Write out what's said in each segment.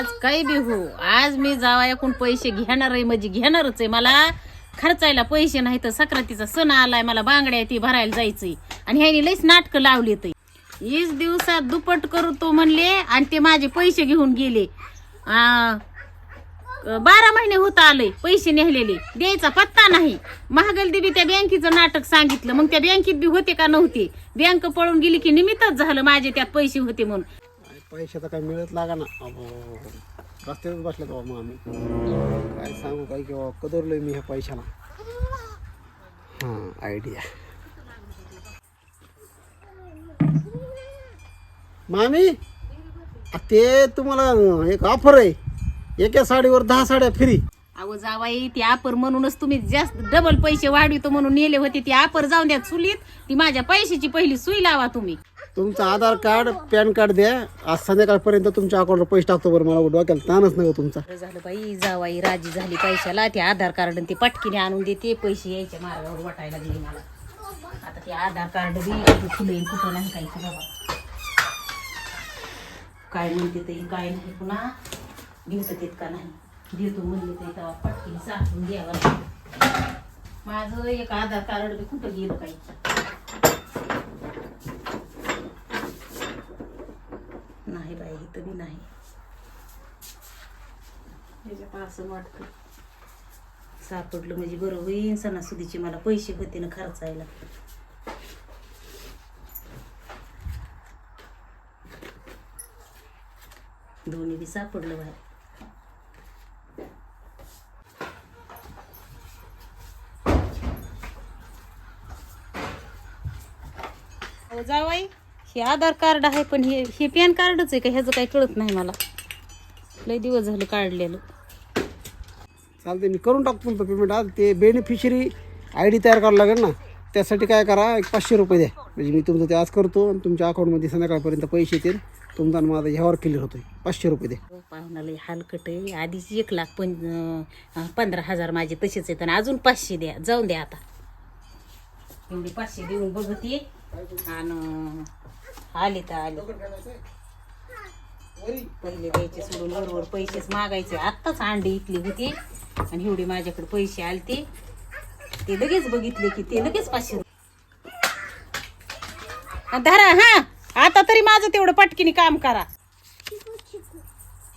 आज काही बी हो आज मी जावा एकूण पैसे घेणार आहे म्हणजे घेणारच आहे मला. खर्चायला पैसे नाही तर सक्रातीचा सण आलाय मला बांगड्या ती भरायला जायचंय. आणि ह्याने लईच नाटकं लावली ते वीस दिवसात दुपट करू तो म्हणले आणि ते माझे पैसे घेऊन गेले. आ, बारा महिने होत आले पैसे नेहलेले द्यायचा पत्ता नाही. महागलदी बी त्या बँकेचं नाटक सांगितलं. मग त्या बँकेत बी होते का नव्हते? बँक पळून गेली की निमित्तच झालं माझे त्यात पैसे होते म्हणून. पैशाचा काही मिळत लागा ना. अबो रस्त्यातच बसले बाबा मग आम्ही. काय सांगू काय की बाबा कदरलोय मी ह्या पैशाला. हां आयडिया मामी आ, ते तुम्हाला एक ऑफर आहे. एका साडीवर दहा साड्या फ्री अहो जावाई ती आपर म्हणूनच तुम्ही जास्त डबल पैसे वाढवितो म्हणून नेले होते. ती आपर जाऊन द्या चुलीत. ती माझ्या पैशाची पहिली सुई लावा तुम्ही. तुमचं आधार कार्ड पॅन कार्ड द्या. आज संध्याकाळपर्यंत तुमच्या अकाउंटवर पैसे टाकतो बरं मला. डोक्याला ताणच नाही हो तुमचा. बरं झालं बाई जावाई राजी झाली पैशाला. ते आधार कार्ड आणि ते पटकीने आणून देते. पैसे यायच्या मार्गावर वाटायला गेले मला. आता ते आधार कार्ड बी कुठं खुले कुठं नाही काही बाबा. काय म्हणते ते काय नाही पुन्हा. घेत देत का नाही? देतो म्हणले ते तेव्हा पटकीने साठवून द्यावं लागतं. माझं एक आधार कार्ड बी कुठं गेलं काही नाही बाई इथं बी नाही असं वाटतं. सापडलं म्हणजे बरं होईन सणासुदीचे मला पैसे होते ना खर्चायला. दोन्ही बी सापडलं बाहेर. जावाई हे आधार कार्ड आहे पण हे हे पॅन कार्डच आहे का? ह्याचं काही कळत नाही मला. लय दिवस झालं काढलेलं. चालते मी करून टाकतो तुमचं पेमेंट आज ते बेनिफिशरी आय डी तयार करावं लागेल ना. त्यासाठी काय करा एक पाचशे रुपये द्या. म्हणजे मी तुमचं ते आज करतो आणि तुमच्या अकाउंटमध्ये संध्याकाळपर्यंत पैसे येतील. तुमचा आणि माझा ह्यावर क्लिअर होतोय. पाचशे रुपये द्या. हो, पाहुणाला हलकट आहे. आधीच एक लाख पण पंधरा हजार माझे तसेच आहेत. आणि अजून पाचशे द्या. जाऊन द्या आता. एवढे पाचशे देऊन बघत. आणि आले तर आले. पहिले द्यायचे सोडून बरोबर पैसेच मागायचे. आत्ताच अंडे इकले होते आणि एवढे माझ्याकडे पैसे आलते. ते लगेच बघितले की ते लगेच पाचशे धरा हा आता तरी माझं तेवढं पटकीने काम करा.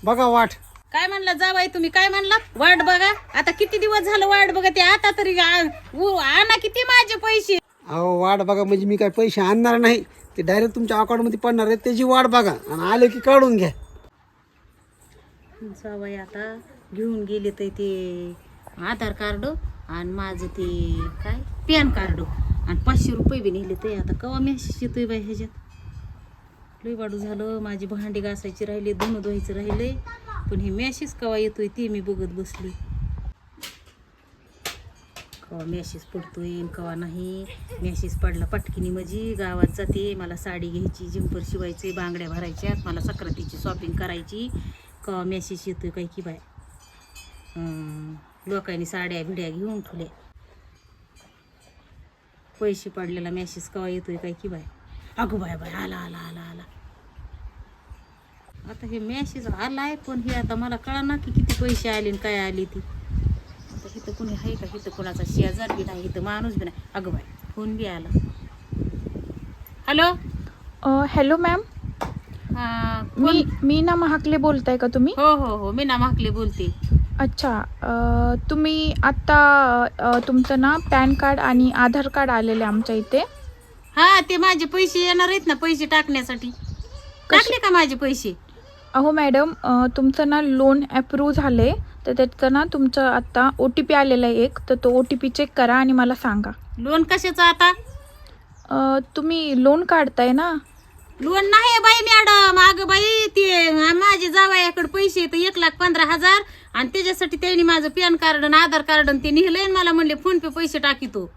बघा वाट. काय म्हणला जावाई तुम्ही? काय म्हणला? वाट बघा. आता किती दिवस झालं वाट बघा ते? आता तरी आणा किती माझे पैसे? अहो वाट बघा म्हणजे मी काय पैसे आणणार नाही. ते डायरेक्ट तुमच्या अकाउंटमध्ये पडणार आहे त्याची वाट बघा आणि आले की काढून घ्या. सवय आता घेऊन गेले तर ते आधार कार्ड आणि माझं ते काय? PAN card. आणि पाचशे रुपये बी नेले ते. आता कवा मेसेज येतोय बाई ह्याच्यात? लई वाढू झालं. माझी भांडी घासायची राहिले धुणं धुवायचं राहिले. पण हे मेसेज कवा येतोय ते मी बघत बसली. कवा मेसेज पडतो आहे कवा नाही. मॅसेज पडला पटकिनी माझी गावात जाते. मला साडी घ्यायची जिंपर शिवायचे बांगड्या भरायच्या मला सक्रातीची शॉपिंग करायची. कवा येतो आहे काय की बाय. लोकांनी साड्या भिड्या घेऊन ठेवल्या. पैसे पडलेला मेसेज कवा येतोय काय की बाय. अगो बाय बाय आला आला आला आला. आता हे मेसेज आहे पण हे आता मला कळा ना की किती पैसे आले आणि काय आले ती. कोणी आहे का? इथं कोणाचा शेजार बी नाही इथं माणूस बी नाही. अगं बाय फोन बी आला. हॅलो? Hello ma'am. हा, मी कोण? मी ना महाकले बोलताय का तुम्ही? हो हो हो मी ना माकले बोलते. अच्छा अ, तुम्ही आत्ता अ, तुमचं ना पॅन कार्ड आणि आधार कार्ड आलेले आमच्या इथे. हा ते माझे पैसे येणार आहेत ना पैसे टाकण्यासाठी. टाकले का माझे पैसे? अहो मॅडम अ, तुमचं ना लोन अप्रूव्ह झाले तर त्याचं ना तुमचं आत्ता ओ टी पी आलेला आहे एक. तर तो ओ टी पी चेक करा आणि मला सांगा. लोन कशाचं आता? अ, तुम्ही लोन काढताय ना? लोन नाही बाई मॅडम अगं बाई ते माझे जावयाकडे पैसे आहेत एक लाख पंधरा हजार. आणि त्याच्यासाठी त्यांनी माझं पॅन कार्ड आणि आधार कार्ड आणि ते निघलंय आणि मला म्हणले फोन पे पैसे टाकीतो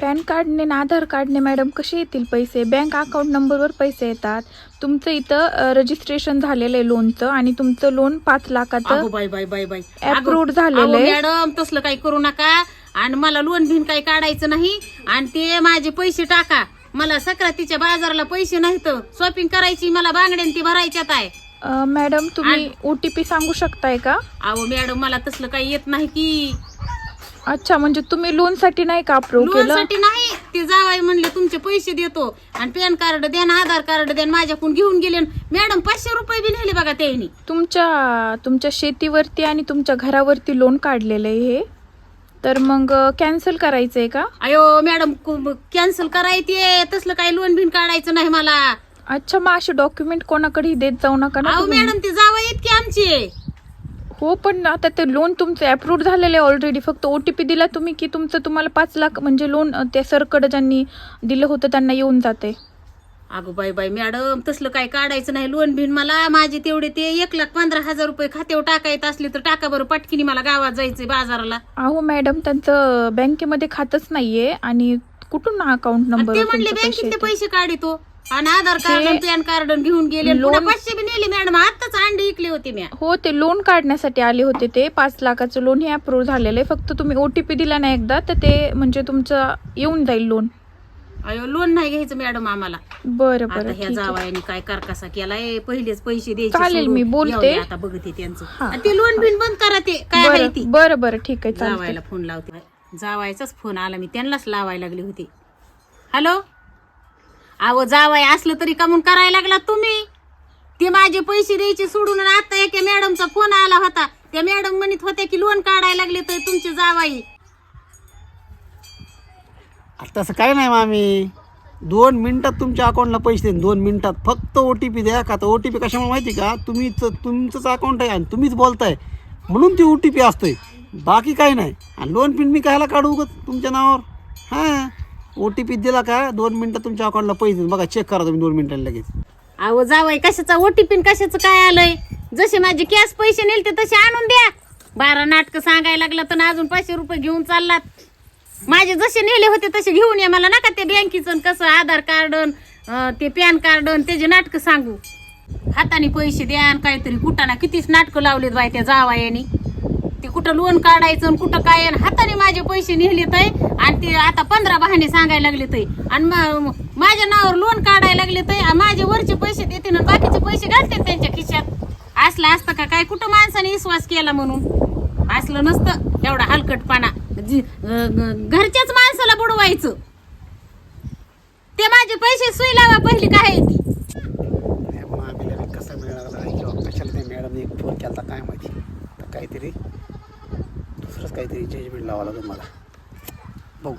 पॅन कार्डने आणि आधार कार्डने मॅडम कसे येतील पैसे? बँक अकाउंट नंबरवर पैसे येतात. तुमचं इथं रजिस्ट्रेशन झालेलं आहे लोनचं आणि तुमचं लोन पाच लाखाचं अगो बाई बाई बाई बाई. अगं- Approved झालेलं आहे. मॅडम तसलं काही करू नका. आणि मला लोन बिन काही काढायचं नाही. आणि ते माझे पैसे टाका. मला सक्रातीच्या बाजाराला पैसे नाहीत. शॉपिंग करायची मला बांगड्यान ती भरायच्यात आहे. अ, मॅडम तुम्ही ओ टी पी सांगू शकताय का? अहो मॅडम मला तसलं काही येत नाही की. अच्छा म्हणजे तुम्ही लोनसाठी नाही का अप्रूव्ह लोन केलं साठी नाही. ते जावाय म्हणले तुमचे पैसे देतो. आणि पॅन कार्ड द्या ना आधार कार्ड द्या ना माझ्याकडून घेऊन गेले. मॅडम पाचशे रुपये बी नेले बघा त्यांनी. तुमच्या तुमच्या शेतीवरती आणि तुमच्या घरावरती लोन काढलेलं आहे हे? तर मग कॅन्सल करायचंय का? अयो मॅडम कॅन्सल करायचे तसलं काही लोन बिन काढायचं नाही मला. अच्छा मग असे डॉक्युमेंट कोणाकडेही देत जाऊ नका ना अहो तुम्ही. मॅडम ते जावा इतके आमचे? हो पण आता ते लोन तुमचं अप्रूव्ह झालेलं आहे ऑलरेडी फक्त ओ टी पी दिला तुम्ही की तुमचं तुम्हाला पाच लाख म्हणजे लोन त्या सरकडे ज्यांनी दिलं होतं त्यांना येऊन जाते अगो बाई बाई मॅडम तसलं काही काढायचं नाही. लोन बिन मला माझे तेवढे ते एक लाख पंधरा हजार रुपये खात्यावर टाकायचं असले तर टाका बरं. पटकिनी मला गावात जायचंय बाजाराला. अहो मॅडम त्यांचं बँकेमध्ये खातच नाहीये आणि कुठून अकाउंट आणि नंबर ते म्हणले बँकेतले पैसे काढितो आणि आधार कार्ड आणि पॅन कार्ड घेऊन गेले आणि पुन्हा लोन- पाचशे बी नेले. मॅडम आताच अंडे इकले होते मी हो ते लोन काढण्यासाठी आले होते ते. पाच लाखाचं लोन हे अप्रूव्ह झालेलं आहे. फक्त तुम्ही ओ टी पी दिला ना एकदा तर ते म्हणजे तुमचं येऊन जाईल लोन. अयो लोन नाही घ्यायचं मॅडम आम्हाला. बरं आता बरं ह्या ठीक आहे. जावायाने काय करकसा केलाय? पहिलेच पैसे द्यायचे चालेल, सोडून. मी बोलते. येऊ दे आता बघते त्यांचं. हा. आणि ते लोन बिन बंद करा ते. काय आहे ती? बरं बरं बरं ठीक आहे चालतंय. जावायला फोन लावते. जावायचाच फोन आला. मी त्यांनाच लावायला लागली होती. हॅलो? अहो जावाय असलं तरी कमून करायला लागला तुम्ही. ते माझे पैसे द्यायचे सोडून आणि आता एका मॅडमचा फोन आला होता. त्या मॅडम म्हणत होत्या की लोन काढायला लागले तर तुमचे जावाई. तसं काय नाही मामी. दोन मिनिटात तुमच्या अकाउंटला पैसे देईन. दोन मिनिटात फक्त ओ टी पी द्या. का तर ओ टी पी कशामुळे माहिती का? तुम्हीच तुमचंच अकाउंट आहे आणि तुम्हीच बोलताय. म्हणून ती ओ टी पी असतोय. बाकी काही नाही. आणि लोन पिन मी कायला काढू तुमच्या नावावर. हां. ओ टी पी दिला का? दोन मिनटं तुमच्या अकाउंटला पैसे बघा चेक करा तुम्ही दोन मिनिटांनी लगेच. अहो जावय कशाचा ओटीपी कशाचं काय आलंय? जसे माझे कॅश पैसे नेलते तसे आणून द्या. बारा नाटकं सांगायला लागलं तर अजून पाचशे रुपये घेऊन चाललात. माझे जसे नेले होते तसे घेऊन या मला नका ते बँकेचं आणि कसं आधार कार्ड अन, ते पॅन कार्ड अन त्याचे नाटकं सांगू. हाताने पैसे द्या आणि काहीतरी. कुटाना कितीच नाटकं लावलेत बाय त्या जावायानी. ते कुठं लोन काढायचं आणि कुठं काय आणि हाताने माझे पैसे नेले तय आणि ते आता पंधरा बहाणे सांगायला लागले तय. आणि माझ्या नावावर लोन काढायला लागले तय माझे वरचे पैसे देते ना बाकीचे पैसे घालते त्यांच्या खिशात. असलं असतं का काय? कुठं माणसाने विश्वास केला म्हणून? असलं नसतं. एवढा हलकटपणा. जी- घरच्याच माणसाला बुडवायचं. ते माझे पैसे सुई लावा पहिली काय ती. कसं मिळाला? कशाला एक फोन केला काय माहिती? तर काहीतरी असंच काहीतरी जजमेंट लावा लागेल मला. बघू.